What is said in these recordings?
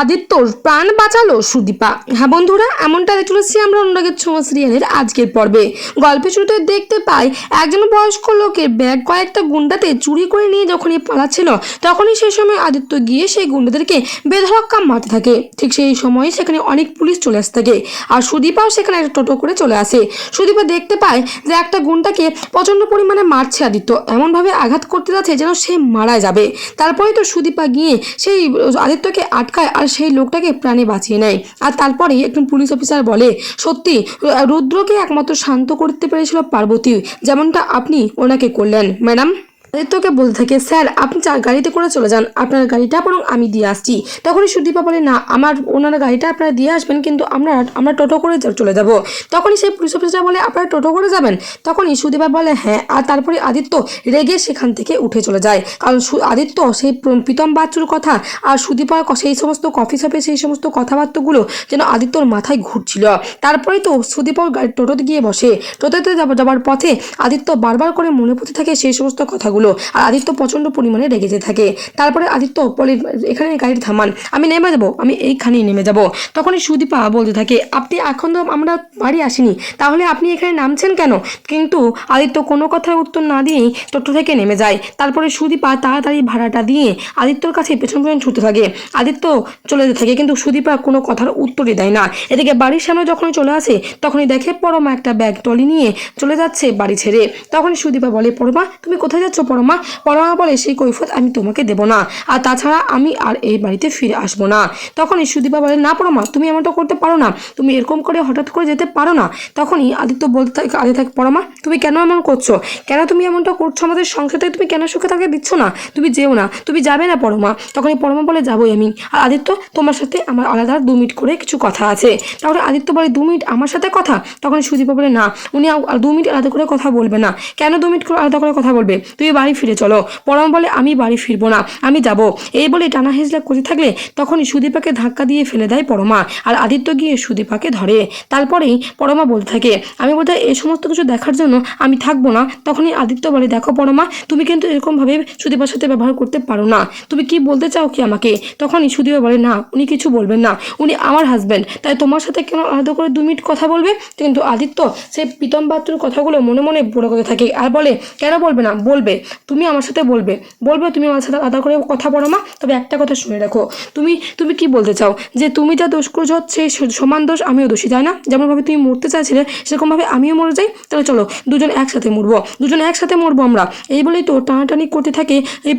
আদিত্যর প্রাণ বাঁচালো সুদীপা। হ্যাঁ বন্ধুরা, এমনটা চলেছি আমরা অনুরাগের ছোঁয়া সিরিয়ালের আজকের পর্বে। গল্পের শুরুতে দেখতে পাই, একজন বয়স্ক লোকের ব্যাগ কয়েকটা গুন্ডাতে চুরি করে নিয়ে যখনই পালাচ্ছিল, তখনই সেই সময় আদিত্য গিয়ে সেই গুন্ডাদেরকে বেধরক্কা মারতে থাকে। ঠিক সেই সময় সেখানে অনেক পুলিশ চলে আসতে থাকে আর সুদীপাও সেখানে একটা টোটো করে চলে আসে। সুদীপা দেখতে পায় যে একটা গুন্ডাকে প্রচণ্ড পরিমাণে মারছে আদিত্য। এমনভাবে আঘাত করতে যাচ্ছে যেন সে মারা যাবে। তারপরে তো সুদীপা গিয়ে সেই আদিত্যকে আটকায় আর সেই লোকটাকে প্রাণে বাঁচিয়ে নেয়। আর তারপরেই একজন পুলিশ অফিসার বলে, সত্যি, রুদ্রকে একমাত্র শান্ত করতে পেরেছিল পার্বতী। যেমনটা আপনি ওনাকে করলেন, ম্যাডাম। আদিত্যকে বলতে থাকে, স্যার, আপনি চার গাড়িতে করে চলে যান। আপনার গাড়িটা বরং আমি দিয়ে আসছি। তখনই সুদীপা বলে, না, আমার ওনার গাড়িটা আপনারা দিয়ে আসবেন, কিন্তু আমরা আমরা টোটো করে চলে যাব। তখনই সেই পুলিশ অফিসার বলে, আপনারা টোটো করে যাবেন? তখনই সুদীপা বলে হ্যাঁ। আর তারপরে আদিত্য রেগে সেখান থেকে উঠে চলে যায়। কারণ আদিত্য সেই প্রীতম বাচ্চুর কথা আর সুদীপার ক- সেই সমস্ত কফি শপে সেই সমস্ত কথাবার্তাগুলো যেন আদিত্যর মাথায় ঘুরছিল। তারপরে তো সুদীপার গাড়ি টোটোতে গিয়ে বসে। টোটোতে যাব- যাবার পথে আদিত্য বারবার করে মনে পড়তে থাকে সেই সমস্ত কথাগুলো। আর আদিত্য প্রচণ্ড পরিমাণে রেগে যেতে থাকে। তারপরে আদিত্য বলে এখানে গাড়ি থামান আমি নেমে যাব, আমি এইখানেই নেমে যাব। তখনই সুদীপা বলতে থাকে, আপনি এখন তো আমরা বাড়ি আসিনি, তাহলে আপনি এখানে নামছেন কেন? কিন্তু আদিত্য কোনো কথার উত্তর না দিয়েই টোটো থেকে নেমে যায়। তারপরে সুদীপা তাড়াতাড়ি ভাড়াটা দিয়ে আদিত্যর কাছে পেছন পেছন ছুটতে থাকে। আদিত্য চলে যেতে থাকে, কিন্তু সুদীপা কোনো কথার উত্তরই দেয় না। এদিকে বাড়ির সামনে যখনই চলে আসে, তখনই দেখে পরমা একটা ব্যাগ টলি নিয়ে চলে যাচ্ছে বাড়ি ছেড়ে। তখনই সুদীপা বলে, পরমা, তুমি কোথায় যাচ্ছ পরমা পরমা বলে সেই কৈফত আমি তোমাকে দেব না। আর তাছাড়া আমি আর এই বাড়িতে ফিরে আসব না। তখনই সুদীপা বলে, না পরমা তুমি এমনটা করতে পারো না। তুমি এরকম করে হঠাৎ করে যেতে পারো না। তখনই আদিত্য বলতে থাকে আদিত্য থাকে পরমা তুমি কেন এমন করছ? কেন তুমি এমনটা করছ? আমাদের সংসারে তুমি কেন সুখে তাকে দিচ্ছ না? তুমি যেও না, তুমি যাবে না পরমা তখনই পরমা বলে, যাবোই আমি। আর আদিত্য, তোমার সাথে আমার আলাদা দু মিনিট করে কিছু কথা আছে। তাহলে আদিত্য বলে, দু মিনিট আমার সাথে কথা? তখন সুদীপা বলে, না, উনি দু মিনিট আলাদা করে কথা বলবে না। কেন দু মিনিট আলাদা করে কথা বলবে? তুমি বাড়ি ফিরে চলো। পরমা বলে, আমি বাড়ি ফিরবো না, আমি যাব। এই বলে টানা হেজলা করতে থাকলে তখনই সুদীপাকে ধাক্কা দিয়ে ফেলে দেয় পরমা আর আদিত্য গিয়ে সুদীপাকে ধরে। তারপরেই পরমা বলতে থাকে, আমি বোধহয় এই সমস্ত কিছু দেখার জন্য আমি থাকব না। তখনই আদিত্য বলে, দেখো পরমা, তুমি কিন্তু এরকমভাবে সুদীপার সাথে ব্যবহার করতে পারো না। তুমি কি বলতে চাও কি আমাকে? তখনই সুদীপা বলে, না, উনি কিছু বলবেন না। উনি আমার হাজব্যান্ড তাই তোমার সাথে কেন আলাদা করে দু মিনিট কথা বলবে? কিন্তু আদিত্য সেই প্রীতম বাচ্চুর কথাগুলো মনে মনে বলে করতে থাকে আর বলে, কেন বলবে না? বলবে। তুমি আমার সাথে বলবে। বলবে, তুমি আমার সাথে আলাদা করে কথা বলো মা, তবে একটা কথা শুনে রাখো। তুমি তুমি কি বলতে চাও? যে তুমি যা দোষ করেছ সেই সমান দোষ আমিও দোষী, তাই না? যেমনভাবে তুমি মরতে চাইছিলে, সেরকমভাবে আমিও মরে যাই। তাহলে চলো, দুজন একসাথে মরবো। দুজন একসাথে মরবো আমরা। এই বলেই তো টানাটানি করতে থাকে এই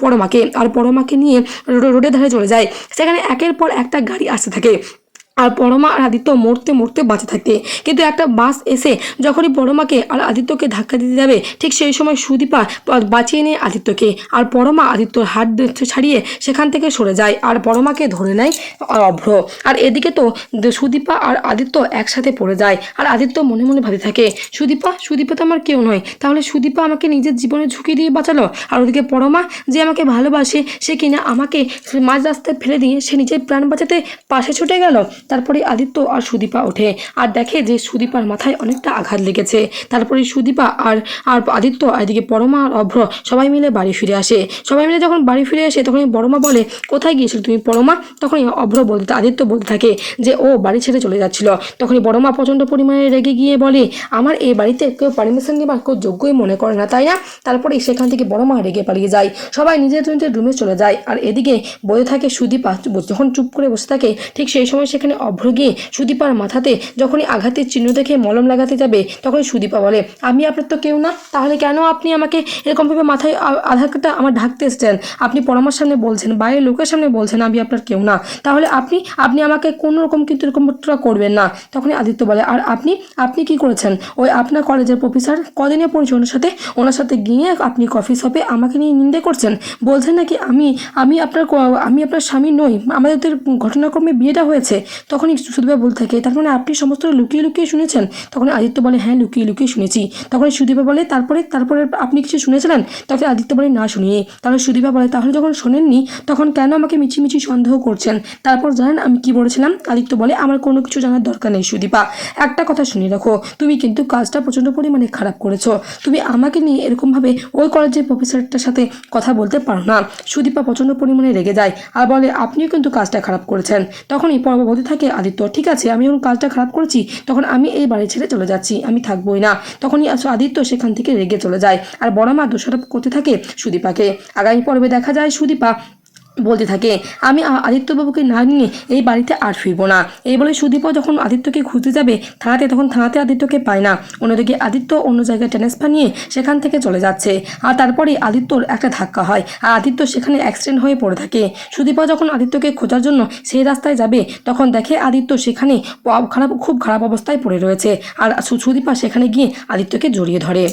পরমাকে। আর পরমাকে নিয়ে রোডের ধারে চলে যায়। সেখানে একের পর একটা গাড়ি আসতে থাকে। আর পরমা আর আদিত্য মরতে মরতে বাঁচে থাকে কিন্তু একটা বাস এসে যখনই পরমাকে আর আদিত্যকে ধাক্কা দিতে যাবে, ঠিক সেই সময় সুদীপা বাঁচিয়ে নেয় আদিত্যকে। আর পরমা আদিত্যর হাত ছাড়িয়ে সেখান থেকে সরে যায়, আর পরমাকে ধরে নেয় অভ্র। আর এদিকে তো সুদীপা আর আদিত্য একসাথে পড়ে যায়, আর আদিত্য মনে মনে ভাবে থাকে, সুদীপা সুদীপা তো আমার কেউ নয়। তাহলে সুদীপা আমাকে নিজের জীবনে ঝুঁকি দিয়ে বাঁচালো? আর ওদিকে পরমা যে আমাকে ভালোবাসে, সে কিনা আমাকে মাঝ রাস্তায় ফেলে দিয়ে সে নিজের প্রাণ বাঁচাতে পাশে ছুটে গেল? তারপরে আদিত্য আর সুদীপা ওঠে। আর দেখে যে সুদীপার মাথায় অনেকটা আঘাত লেগেছে। তারপরে সুদীপা আর আর আদিত্য এদিকে পরমা আর অভ্র সবাই মিলে বাড়ি ফিরে আসে। সবাই মিলে যখন বাড়ি ফিরে আসে, তখনই বড়মা বলে, কোথায় গিয়েছিল তুমি পরমা তখনই অভ্র বলতে, আদিত্য বলতে থাকে যে, ও বাড়ি ছেড়ে চলে যাচ্ছিল। তখনই বড়মা প্রচণ্ড পরিমাণে রেগে গিয়ে বলে, আমার এই বাড়িতে কেউ পারমিশন নেবার কেউ যোগ্যই মনে করে না, তাই না? তারপরে সেখান থেকে বড়মা রেগে পালিয়ে যায়। সবাই নিজের নিজের রুমে চলে যায়। আর এদিকে বসে থাকে সুদীপা, যখন চুপ করে বসে থাকে, ঠিক সেই সময় সেখানে অভ্র গিয়ে সুদীপার মাথাতে যখনই আঘাতের চিহ্ন দেখে মলম লাগাতে যাবে, তখনই সুদীপা বলে, আমি আপনার তো কেউ না, তাহলে কেন আপনি আমাকে এরকমভাবে মাথায় আঘাতটা আমার ঢাকতে এসছেন? আপনি পরমার সামনে বলছেন, বাইরের লোকের সামনে বলছেন, আমি আপনার কেউ না। তাহলে আপনি আপনি আমাকে কোনো রকম কিন্তু এরকমটা করবেন না। তখনই আদিত্য বলে, আর আপনি আপনি কি করেছেন? ওই আপনার কলেজের প্রফেসর কদিনে পড়েছে ওনার সাথে? ওনার সাথে গিয়ে আপনি কফি শপে আমাকে নিয়ে নিন্দে করছেন? বলছেন নাকি আমি আমি আপনার আমি আপনার স্বামী নই, আমাদের ঘটনাক্রমে বিয়েটা হয়েছে। তখনই সুদীপা বলতে থাকে, তার মানে আপনি সমস্ত লুকিয়ে লুকিয়ে শুনেছেন? তখন আদিত্য বলে হ্যাঁ লুকিয়ে লুকিয়ে শুনেছি। তখন সুদীপা বলে, তারপরে তারপরে আপনি কিছু শুনেছিলেন? তখন আদিত্য বলে, না শুনিয়ে তাহলে সুদীপা বলে, তাহলে যখন শোনেননি, তখন কেন আমাকে মিছিমিছি সন্দেহ করছেন? তারপর জানেন আমি কি বলেছিলাম? আদিত্য বলে, আমার কোনো কিছু জানার দরকার নেই সুদীপা। একটা কথা শুনে রাখো, তুমি কিন্তু কাজটা প্রচণ্ড পরিমাণে খারাপ করেছ। তুমি আমাকে নিয়ে এরকমভাবে ওই কলেজের প্রফেসরটার সাথে কথা বলতে পারো না। সুদীপা প্রচণ্ড পরিমাণে রেগে যায় আর বলে, আপনিও কিন্তু কাজটা খারাপ করেছেন। তখনই পর্ব বলতে থাকে, আদিত্য, ঠিক আছে, আমি যখন কাজটা খারাপ করেছি, তখন আমি এই বাড়ি ছেড়ে চলে যাচ্ছি, আমি থাকবোই না। তখনই আদিত্য সেখান থেকে রেগে চলে যায়। আর বড় মা দোষারোপ করতে থাকে সুদীপাকে। আগামী পর্বে দেখা যায় সুদীপা বলতে থাকে, আমি আদিত্যবাবুকে না নিয়ে এই বাড়িতে আর ফিরবো না। এই বলে সুদীপও যখন আদিত্যকে খুঁজতে যাবে, থানাতে তখন থানাতে আদিত্যকে পায় না। অন্যদিকে আদিত্য অন্য জায়গায় ট্রান্সফার নিয়ে সেখান থেকে চলে যাচ্ছে। আর তারপরে আদিত্যর একটা ধাক্কা হয়। আর আদিত্য সেখানে অ্যাক্সিডেন্ট হয়ে পড়ে থাকে। সুদীপা যখন আদিত্যকে খোঁজার জন্য সেই রাস্তায় যাবে, তখন দেখে আদিত্য সেখানে খারাপ খুব খারাপ অবস্থায় পড়ে রয়েছে। আর সুদীপা সেখানে গিয়ে আদিত্যকে জড়িয়ে ধরে।